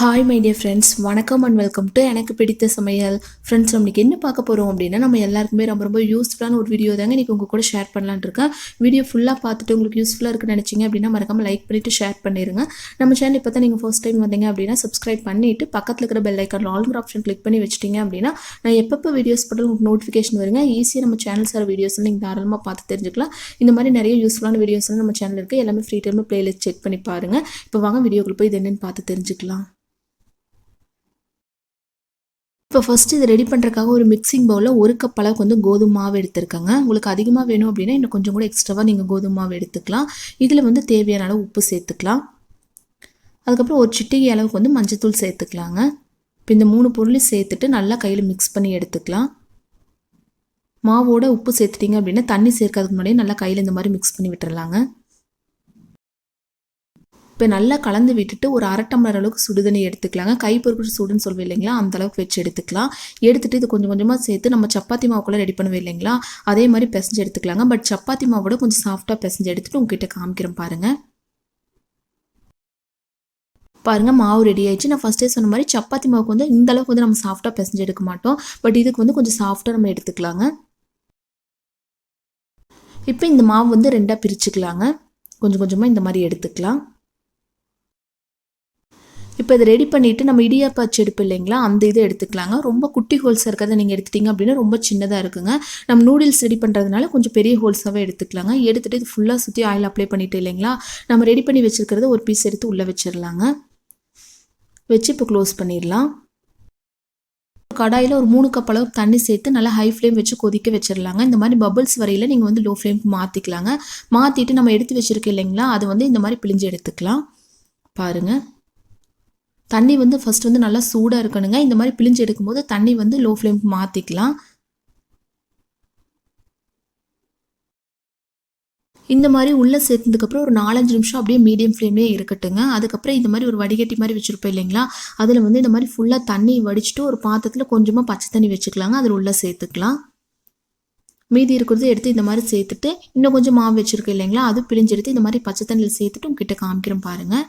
Hi my dear friends வணக்கம் and welcome to எனக்கு பிடித்த சமையல். ஃப்ரெண்ட்ஸ் நம்மளுக்கு என்ன பார்க்க போகிறோம் அப்படின்னா நம்ம எல்லாருக்குமே ரொம்ப ரொம்ப யூஸ்ஃபுல்லான ஒரு வீடியோ தாங்க இன்றைக்கி உங்கள் கூட ஷேர் பண்ணலான்னு இருக்கேன். வீடியோ ஃபுல்லாக பார்த்துட்டு உங்களுக்கு யூஸ்ஃபுல்லாக இருக்குன்னு நினச்சிங்க அப்படின்னா மறக்காமல் லைக் பண்ணிவிட்டு ஷேர் பண்ணிடுங்க நம்ம சேனல் இப்போ தான் நீங்கள் ஃபர்ஸ்ட் டைம் வந்தீங்க அப்படின்னா சப்ஸ்கிரைப் பண்ணிவிட்டு பக்கத்தில் இருக்கிற பெல் ஐக்கான் ஆல்ங்கிற ஆப்ஷன் கிளிக் பண்ணி வச்சிட்டிங்க அப்படின்னா நான் எப்பப்போ வீடியோஸ் போட்டாலும் உங்களுக்கு நோட்டிஃபிகேஷன் வருங்க. ஈஸியாக நம்ம சேனல் சார் வீடியோஸ் நீங்கள் தாராளமாக பார்த்து தெரிஞ்சுக்கலாம். இந்த மாதிரி நிறைய யூஸ்ஃபுல்லான வீடியோஸ்லாம் நம்ம சேனல் இருக்குது எல்லாமே ஃப்ரீ டைமில் ப்ளேலிஸ்ட் செக் பண்ணி பாருங்கள் இப்போ வாங்க வீடியோக்குள்ள போய் இது என்னென்னு பார்த்து தெரிஞ்சுக்கலாம். இப்போ ஃபஸ்ட்டு இதை ரெடி பண்ணுறக்காக ஒரு மிக்சிங் பவுலில் ஒரு கப் அளவுக்கு வந்து கோதுமை மாவு எடுத்திருக்காங்க. உங்களுக்கு அதிகமாக வேணும் அப்படின்னா இன்னும் கொஞ்சம் கூட எக்ஸ்ட்ராவாக நீங்கள் கோதுமை மாவு எடுத்துக்கலாம். இதில் வந்து தேவையான அளவு உப்பு சேர்த்துக்கலாம். அதுக்கப்புறம் ஒரு சிட்டிகை அளவுக்கு வந்து மஞ்சத்தூள் சேர்த்துக்கலாங்க. இப்போ இந்த மூணு பொருளையும் சேர்த்துட்டு நல்லா கையில் மிக்ஸ் பண்ணி எடுத்துக்கலாம். மாவோட உப்பு சேர்த்துட்டிங்க அப்படின்னா தண்ணி சேர்க்கறதுக்கு முன்னாடியே நல்லா கையில் இந்த மாதிரி மிக்ஸ் பண்ணி விட்டுறலாங்க. இப்போ நல்லா கலந்து விட்டுட்டு ஒரு அரை டம்ளர் அளவுக்கு சுடுதண்ணி எடுத்துக்கலாங்க. கை பொறுக்கிட்டு சுடுன்னு சொல்லுவோம் இல்லைங்களா? அந்த அளவுக்கு வச்சு எடுத்துக்கலாம். எடுத்துட்டு இது கொஞ்சம் கொஞ்சமாக சேர்த்து நம்ம சப்பாத்தி மாவுக்குள்ளே ரெடி பண்ணுவோம் இல்லைங்களா? அதே மாதிரி பிசைஞ்சு எடுத்துக்கலாங்க. பட் சப்பாத்தி மாவோட கொஞ்சம் சாஃப்டாக பிசைஞ்சு எடுத்துட்டு உங்ககிட்ட காமிக்கிறேன் பாருங்கள் பாருங்கள் மாவு ரெடி ஆயிடுச்சு. நான் ஃபஸ்ட்டே சொன்ன மாதிரி சப்பாத்தி மாவுக்கு வந்து இந்த அளவுக்கு வந்து நம்ம சாஃப்டாக பிசைஞ்சு எடுக்க மாட்டோம். பட் இதுக்கு வந்து கொஞ்சம் சாஃப்டாக நம்ம எடுத்துக்கலாங்க. இப்போ இந்த மாவு வந்து ரெண்டாக பிரிச்சுக்கலாங்க. கொஞ்சம் கொஞ்சமாக இந்த மாதிரி எடுத்துக்கலாம். இப்போ இதை ரெடி பண்ணிவிட்டு நம்ம இடியாப்பா செடுப்பு இல்லைங்களா? அந்த இதை எடுத்துக்கலாங்க. ரொம்ப குட்டி ஹோல்ஸ் இருக்கிறத நீங்கள் எடுத்துட்டிங்க அப்படின்னா ரொம்ப சின்னதாக இருக்குங்க. நம்ம நூடுல்ஸ் ரெடி பண்ணுறதுனால கொஞ்சம் பெரிய ஹோல்ஸாகவே எடுத்துக்கலாங்க. எடுத்துகிட்டு இது ஃபுல்லாக சுற்றி ஆயில் அப்ளை பண்ணிட்டு இல்லைங்களா? நம்ம ரெடி பண்ணி வச்சுருக்கிறத ஒரு பீஸ் எடுத்து உள்ளே வச்சிடலாங்க வச்சு இப்போ க்ளோஸ் பண்ணிடலாம் கடாயில் ஒரு மூணு கப் அளவு தண்ணி சேர்த்து நல்லா ஹை ஃப்ளேம் வச்சு கொதிக்க வச்சிடலாங்க இந்த மாதிரி பபிள்ஸ் வரையில் நீங்கள் வந்து லோ ஃப்ளேம்க்கு மாற்றிக்கலாங்க மாற்றிட்டு நம்ம எடுத்து வச்சுருக்கோம் இல்லைங்களா? அது வந்து இந்த மாதிரி பிழிஞ்சு எடுத்துக்கலாம். பாருங்கள் தண்ணி வந்து ஃபஸ்ட் வந்து நல்லா சூடாக இருக்கணுங்க. இந்த மாதிரி பிழிஞ்சு எடுக்கும்போது தண்ணி வந்து லோ ஃப்ளேம்க்கு மாற்றிக்கலாம் இந்த மாதிரி உள்ளே சேர்த்ததுக்கப்புறம் ஒரு நாலஞ்சு நிமிஷம் அப்படியே மீடியம் ஃப்ளேம்லேயே இருக்கட்டுங்க. அதுக்கப்புறம் இந்த மாதிரி ஒரு வடிகட்டி மாதிரி வச்சுருப்போம் இல்லைங்களா? அதில் வந்து இந்த மாதிரி ஃபுல்லாக தண்ணி வடிச்சிட்டு ஒரு பாத்திரத்தில் கொஞ்சமாக பச்சை தண்ணி வச்சுக்கலாங்க. அதில் உள்ளே சேர்த்துக்கலாம். மீதி இருக்கிறது எடுத்து இந்த மாதிரி சேர்த்துட்டு இன்னும் கொஞ்சம் மாவு வச்சுருக்கோம் இல்லைங்களா? அது பிழிஞ்செடுத்து இந்த மாதிரி பச்சை தண்ணியில் சேர்த்துட்டு உங்ககிட்ட காமிக்கிறேன் பாருங்கள்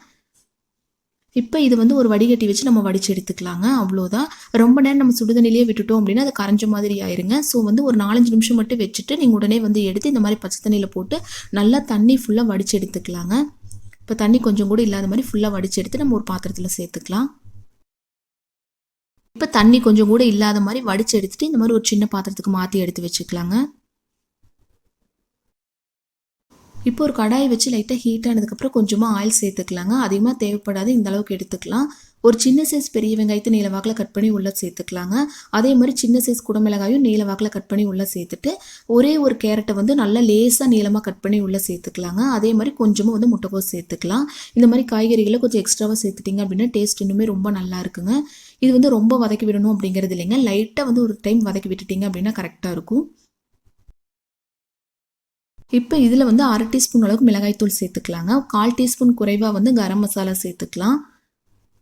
இப்போ இது வந்து ஒரு வடிகட்டி வச்சு நம்ம வடிச்சு எடுத்துக்கலாங்க. அவ்வளோதான் ரொம்ப நேரம் நம்ம சுடுதண்ணிலேயே விட்டுட்டோம் அப்படின்னா அது கரைஞ்ச மாதிரி ஆயிருங்க. ஸோ வந்து ஒரு நாலஞ்சு நிமிஷம் மட்டும் வச்சுட்டு நீங்கள் உடனே வந்து எடுத்து இந்த மாதிரி பச்சை தண்ணியில் போட்டு நல்லா தண்ணி ஃபுல்லாக வடிச்சு எடுத்துக்கலாங்க. இப்போ தண்ணி கொஞ்சம் கூட இல்லாத மாதிரி ஃபுல்லாக வடித்து எடுத்து நம்ம ஒரு பாத்திரத்தில் சேர்த்துக்கலாம். இப்போ தண்ணி கொஞ்சம் கூட இல்லாத மாதிரி வடிச்சு எடுத்துட்டு இந்த மாதிரி ஒரு சின்ன பாத்திரத்துக்கு மாற்றி எடுத்து வச்சுக்கலாங்க. இப்போ ஒரு கடாயை வச்சு லைட்டாக ஹீட் ஆனதுக்கப்புறம் கொஞ்சமாக ஆயில் சேர்த்துக்கலாங்க. அதிகமாக தேவைப்படாது இந்த அளவுக்கு எடுத்துக்கலாம். ஒரு சின்ன சைஸ் பெரிய வெங்காயத்தை நீளவாக்கில் கட் பண்ணி உள்ளே சேர்த்துக்கலாங்க. அதே மாதிரி சின்ன சைஸ் குடமிளகாயும் நீளவாக்கில் கட் பண்ணி உள்ளே சேர்த்துட்டு ஒரே ஒரு கேரட்டை வந்து நல்லா லேசாக நீளமாக கட் பண்ணி உள்ளே சேர்த்துக்கலாங்க. அதே மாதிரி கொஞ்சமாக வந்து முட்டைக்கோஸ் சேர்த்துக்கலாம். இந்த மாதிரி காய்கறிகளை கொஞ்சம் எக்ஸ்ட்ராவாக சேர்த்துட்டிங்க அப்படின்னா டேஸ்ட் இன்னுமே ரொம்ப நல்லா இருக்குங்க. இது வந்து ரொம்ப வதக்கி விடணும் அப்படிங்கிறது இல்லைங்க. லைட்டாக வந்து ஒரு டைம் வதக்கி விட்டுட்டிங்க அப்படின்னா கரெக்டாக இருக்கும். இப்போ இதில் வந்து அரை டீஸ்பூன் அளவுக்கு மிளகாய்த்தூள் சேர்த்துக்கலாங்க. கால் டீஸ்பூன் குறைவாக வந்து கரம் மசாலா சேர்த்துக்கலாம்.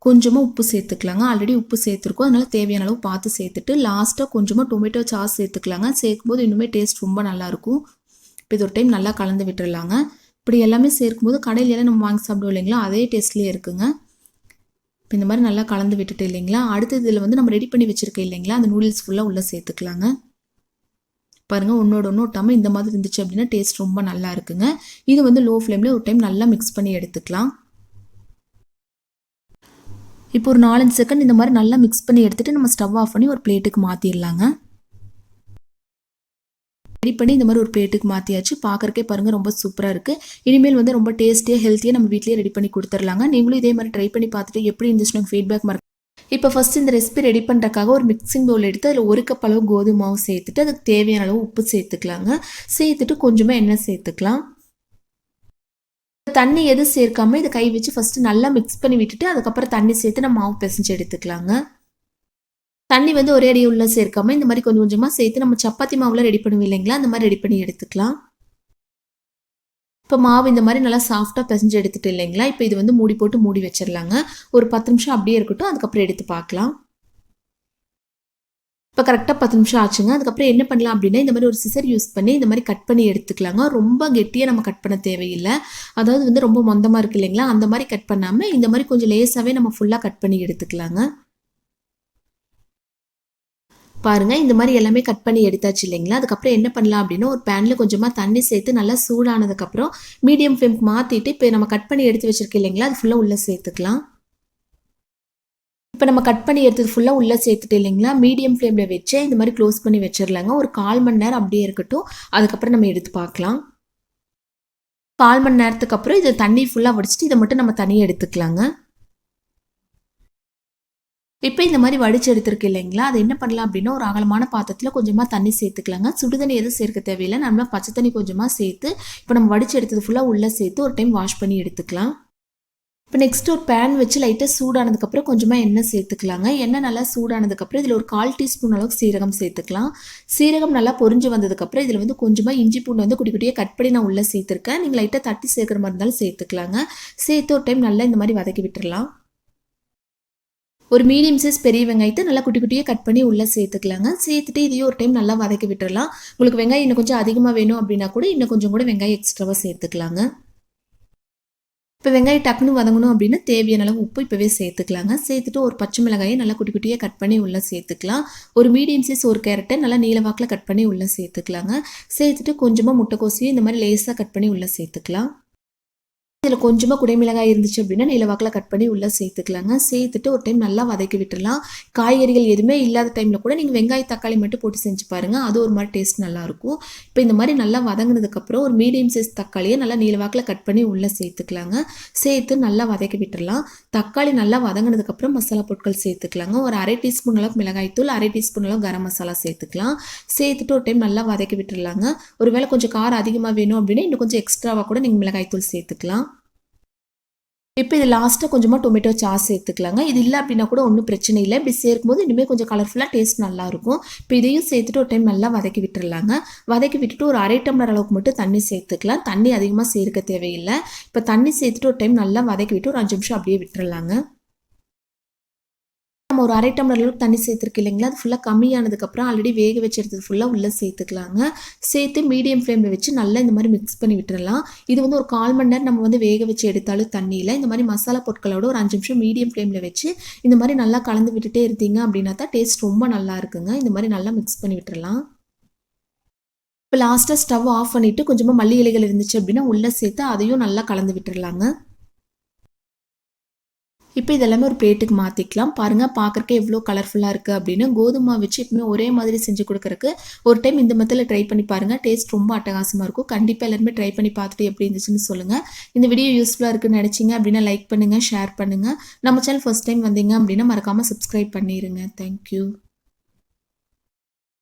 கொஞ்சமாக உப்பு சேர்த்துக்கலாங்க. ஆல்ரெடி உப்பு சேர்த்துருக்கோம். அதனால் தேவையான அளவு பார்த்து சேர்த்துட்டு லாஸ்ட்டாக கொஞ்சமாக டொமேட்டோ சாஸ் சேர்த்துக்கலாங்க. சேர்க்கும்போது இன்னுமே டேஸ்ட் ரொம்ப நல்லாயிருக்கும் இப்போ இது ஒரு டைம் நல்லா கலந்து விட்டுடலாங்க இப்படி எல்லாமே சேர்க்கும்போது கடையில் எல்லாம் நம்ம வாங்கி சாப்பிடுவோம் இல்லைங்களா? அதே டேஸ்ட்லேயே இருக்குங்க. இப்போ இந்த மாதிரி நல்லா கலந்து விட்டுட்டு இல்லைங்களா? அடுத்த இதில் வந்து நம்ம ரெடி பண்ணி வச்சுருக்கோம் இல்லைங்களா? அந்த நூடுல்ஸ் ஃபுல்லாக உள்ளே சேர்த்துக்கலாங்க. பாருங்கள் ஒன்றோட ஒன்று ஒட்டாமல் இந்த மாதிரி இருந்துச்சு அப்படின்னா டேஸ்ட் ரொம்ப நல்லா இருக்குங்க. இது வந்து லோ ஃப்ளேமில் ஒரு டைம் நல்லா மிக்ஸ் பண்ணி எடுத்துக்கலாம். இப்போ ஒரு நாலஞ்சு செகண்ட் இந்த மாதிரி நல்லா மிக்ஸ் பண்ணி எடுத்துகிட்டு நம்ம ஸ்டவ் ஆஃப் பண்ணி ஒரு பிளேட்டுக்கு மாற்றிடலாங்க ரெடி பண்ணி இந்த மாதிரி ஒரு பிளேட்டுக்கு மாற்றியாச்சு பார்க்குறக்கே பாருங்கள் ரொம்ப சூப்பராக இருக்குது இனிமேல் வந்து ரொம்ப டேஸ்டியாக ஹெல்த்தியாக நம்ம வீட்லேயே ரெடி பண்ணி கொடுத்துர்லாங்க. நீங்களும் இதே மாதிரி ட்ரை பண்ணி பார்த்துட்டு எப்படி இருந்துச்சுன்னு ஃபீட்பேக் மறக்க இப்போ ஃபஸ்ட் இந்த ரெசிபி ரெடி பண்ணுறக்காக ஒரு மிக்சிங் பவுல் எடுத்து அதில் ஒரு கப் அளவு கோதுமை மாவு சேர்த்துட்டு அதுக்கு தேவையான அளவு உப்பு சேர்த்துக்கலாங்க. சேர்த்துட்டு கொஞ்சமாக எண்ணெய் சேர்த்துக்கலாம். தண்ணி எதுவும் சேர்க்காம இதை கை வச்சு ஃபஸ்ட்டு நல்லா மிக்ஸ் பண்ணி விட்டுட்டு அதுக்கப்புறம் தண்ணி சேர்த்து நம்ம மாவு பிசைஞ்சு எடுத்துக்கலாங்க. தண்ணி வந்து ஒரே அடி உள்ள சேர்க்காம இந்த மாதிரி கொஞ்சம் கொஞ்சமாக சேர்த்து நம்ம சப்பாத்தி மாவுலாம் ரெடி பண்ணுவோம் இல்லைங்களா அந்த மாதிரி ரெடி பண்ணி எடுத்துக்கலாம். இப்போ மாவு இந்த மாதிரி நல்லா சாஃப்டாக பிசைஞ்சு எடுத்துட்டு இல்லைங்களா? இப்போ இது வந்து மூடி போட்டு மூடி வச்சிடலாங்க. ஒரு பத்து நிமிஷம் அப்படியே இருக்கட்டும். அதுக்கப்புறம் எடுத்து பார்க்கலாம். இப்போ கரெக்டாக பத்து நிமிஷம் ஆச்சுங்க. அதுக்கப்புறம் என்ன பண்ணலாம் அப்படின்னா இந்த மாதிரி ஒரு சிசர் யூஸ் பண்ணி இந்த மாதிரி கட் பண்ணி எடுத்துக்கலாங்க. ரொம்ப கெட்டியாக நம்ம கட் பண்ண தேவையில்லை. அதாவது வந்து ரொம்ப மொந்தமாக இருக்கு இல்லைங்களா? அந்த மாதிரி கட் பண்ணாமல் இந்த மாதிரி கொஞ்சம் லேஸாகவே நம்ம ஃபுல்லாக கட் பண்ணி எடுத்துக்கலாங்க. பாருங்க இந்த மாதிரி எல்லாமே கட் பண்ணி எடுத்தாச்சு இல்லைங்களா? அதுக்கப்புறம் என்ன பண்ணலாம் அப்படின்னா ஒரு பேனில் கொஞ்சமாக தண்ணி சேர்த்து நல்லா சூடானதுக்கப்புறம் மீடியம் ஃப்ளேம்க்கு மாற்றிட்டு இப்போ நம்ம கட் பண்ணி எடுத்து வச்சிருக்கோம் இல்லைங்களா? அது ஃபுல்லாக உள்ளே சேர்த்துக்கலாம். இப்போ நம்ம கட் பண்ணி எடுத்தது ஃபுல்லாக உள்ளே சேர்த்துட்டு இல்லைங்களா? மீடியம் ஃப்ளேமில் வச்சு இந்த மாதிரி க்ளோஸ் பண்ணி வச்சிடலாங்க ஒரு கால் மணி நேரம் அப்படியே இருக்கட்டும். அதுக்கப்புறம் நம்ம எடுத்து பார்க்கலாம். கால் மணி நேரத்துக்கு அப்புறம் இதை தண்ணி ஃபுல்லாக வடிச்சிட்டு இதை மட்டும் நம்ம தனியாக எடுத்துக்கலாங்க. இப்போ இந்த மாதிரி வடிச்சு எடுத்திருக்கு இல்லைங்களா? அது என்ன பண்ணலாம் அப்படின்னா ஒரு அகலமான பாத்திரத்தில் கொஞ்சமாக தண்ணி சேர்த்துக்கலாங்க. சுடுதண்ணி எதுவும் சேர்க்க தேவையில்லை. நம்ம பச்சை தண்ணி கொஞ்சமாக சேர்த்து இப்போ நம்ம வடிச்சு எடுத்தது ஃபுல்லாக உள்ளே சேர்த்து ஒரு டைம் வாஷ் பண்ணி எடுத்துக்கலாம். இப்போ நெக்ஸ்ட் ஒரு பேன் வச்சு லைட்டாக சூடானதுக்கப்புறம் கொஞ்சமாக எண்ணெய் சேர்த்துக்கலாங்க. எண்ணெய் நல்லா சூடானதுக்கப்புறம் இதில் ஒரு கால் டீஸ்பூன் அளவுக்கு சீரகம் சேர்த்துக்கலாம். சீரகம் நல்லா பொரிஞ்சு வந்ததுக்கப்புறம் இதில் வந்து கொஞ்சமாக இஞ்சி பூண்டு வந்து குட்டி குட்டியாக கட் பண்ணி நான் உள்ளே சேர்த்துருக்கேன். நீங்கள் லைட்டாக தட்டி சேர்க்குற மாதிரி இருந்தாலும் சேர்த்துக்கலாங்க. சேர்த்து ஒரு டைம் நல்லா இந்த மாதிரி வதக்கி விட்டுடலாம் ஒரு மீடியம் சைஸ் பெரிய வெங்காயத்தை நல்லா குட்டி குட்டியாக கட் பண்ணி உள்ளே சேர்த்துக்கலாங்க. சேர்த்துட்டு இதையும் ஒரு டைம் நல்லா வதக்கி விட்டுடலாம் உங்களுக்கு வெங்காயம் இன்னும் கொஞ்சம் அதிகமாக வேணும் அப்படின்னா கூட இன்னும் கொஞ்சம் கூட வெங்காயம் எக்ஸ்ட்ராவாக சேர்த்துக்கலாங்க. இப்போ வெங்காயம் டக்குன்னு வதங்கணும் அப்படின்னா தேவையான அளவு உப்பு இப்போவே சேர்த்துக்கலாங்க. சேர்த்துட்டு ஒரு பச்சை மிளகாயை நல்லா குட்டி குட்டியாக கட் பண்ணி உள்ளே சேர்த்துக்கலாம். ஒரு மீடியம் சைஸ் ஒரு கேரட்டை நல்லா நீளவாக்கில் கட் பண்ணி உள்ளே சேர்த்துக்கலாங்க. சேர்த்துட்டு கொஞ்சமாக முட்டைக்கோசியும் இந்த மாதிரி லேஸாக கட் பண்ணி உள்ளே சேர்த்துக்கலாம். இதில் கொஞ்சமாக குடைமிளகாய் இருந்துச்சு அப்படின்னா நிலவாக்கில் கட் பண்ணி உள்ளே சேர்த்துக்கலாங்க. சேர்த்துட்டு ஒரு டைம் நல்லா வதக்கி விட்டுடலாம். காய்கறிகள் எதுவுமே இல்லாத டைமில் கூட நீங்கள் வெங்காய தக்காளி மட்டும் போட்டு செஞ்சு பாருங்கள் அது ஒரு மாதிரி டேஸ்ட் நல்லாயிருக்கும். இப்போ இந்த மாதிரி நல்லா வதங்கினதுக்கப்புறம் ஒரு மீடியம் சைஸ் தக்காளியை நல்லா நீலவாக்கில் கட் பண்ணி உள்ளே சேர்த்துக்கலாங்க. சேர்த்து நல்லா வதக்கி விட்டுடலாம். தக்காளி நல்லா வதங்கினதுக்கப்புறம் மசாலா பொருட்கள் சேர்த்துக்கலாங்க. ஒரு அரை டீஸ்பூன் அளவுக்கு மிளகாய்த்தூள் அரை டீஸ்பூன் அளவு கரம் மசாலா சேர்த்துக்கலாம். சேர்த்துட்டு ஒரு டைம் நல்லா வதக்கி விட்டுடலாங்க. ஒருவேளை கொஞ்சம் காரம் அதிகமாக வேணும் அப்படின்னா இன்னும் கொஞ்சம் எக்ஸ்ட்ராவாக கூட நீங்கள் மிளகாய்த்தூள் சேர்த்துக்கலாம். இப்போ இது லாஸ்ட்டாக கொஞ்சமாக டொமேட்டோ சாஸ் சேர்த்துக்கலாங்க. இது இல்லை அப்படின்னா கூட ஒன்றும் பிரச்சனை இல்லை. இப்படி சேர்க்கும்போது இனிமேல் கொஞ்சம் கலர்ஃபுல்லாக டேஸ்ட் நல்லாயிருக்கும் இப்போ இதையும் சேர்த்துட்டு ஒரு டைம் நல்லா வதக்கி விட்டுடலாங்க வதக்கி விட்டுட்டு ஒரு அரை டம்ளர் அளவுக்கு மட்டும் தண்ணி சேர்த்துக்கலாம். தண்ணி அதிகமாக சேர்க்க தேவையில்லை. இப்போ தண்ணி சேர்த்துட்டு ஒரு டைம் நல்லா வதக்கி விட்டு ஒரு அஞ்சு நிமிஷம் அப்படியே விட்டுடலாங்க நம்ம ஒரு அரை டம்ளர் அளவுக்கு தண்ணி சேர்த்துருக்கு இல்லைங்களா? அது ஃபுல்லாக கம்மியானதுக்கப்புறம் ஆல்ரெடி வேக வச்சு எடுத்தது ஃபுல்லாக உள்ளே சேர்த்துக்கலாங்க. சேர்த்து மீடியம் ஃப்ளேமில் வச்சு நல்லா இந்த மாதிரி மிக்ஸ் பண்ணி விட்டுறலாம். இது வந்து ஒரு கால் மணி நேரம் நம்ம வந்து வேக வச்சு எடுத்தாலும் தண்ணியில் இந்த மாதிரி மசாலா பொருட்களோட ஒரு அஞ்சு நிமிஷம் மீடியம் ஃப்ளேமில் வச்சு இந்த மாதிரி நல்லா கலந்து விட்டுட்டே இருந்தீங்க அப்படின்னா தான் டேஸ்ட் ரொம்ப நல்லா இருக்குங்க. இந்த மாதிரி நல்லா மிக்ஸ் பண்ணி விட்டுறலாம். இப்போ லாஸ்ட்டாக ஸ்டவ் ஆஃப் பண்ணிவிட்டு கொஞ்சமாக மல்லி இலைகள் இருந்துச்சு அப்படின்னா உள்ளே சேர்த்து அதையும் நல்லா கலந்து விட்டுடலாங்க இப்போ இதெல்லாமே ஒரு பிளேட்டுக்கு மாற்றிக்கலாம் பாருங்கள் பார்க்குறக்கு எவ்வளோ கலர்ஃபுல்லாக இருக்குது அப்படின்னு. கோதுமை வச்சு எப்பவுமே ஒரே மாதிரி செஞ்சு கொடுக்குறக்கு ஒரு டைம் இந்த மெத்தடில் ட்ரை பண்ணி பாருங்கள் டேஸ்ட் ரொம்ப அட்டகாசமாக இருக்கும். கண்டிப்பாக எல்லாருமே ட்ரை பண்ணி பார்த்துட்டு எப்படி இருந்துச்சுன்னு சொல்லுங்கள் இந்த வீடியோ யூஸ்ஃபுல்லாக இருக்குன்னு நினச்சிங்க அப்படின்னா லைக் பண்ணுங்கள் ஷேர் பண்ணுங்கள் நம்ம சேனல் ஃபஸ்ட் டைம் வந்தீங்க அப்படின்னா மறக்காமல் சப்ஸ்கிரைப் பண்ணிடுங்க தேங்க்யூ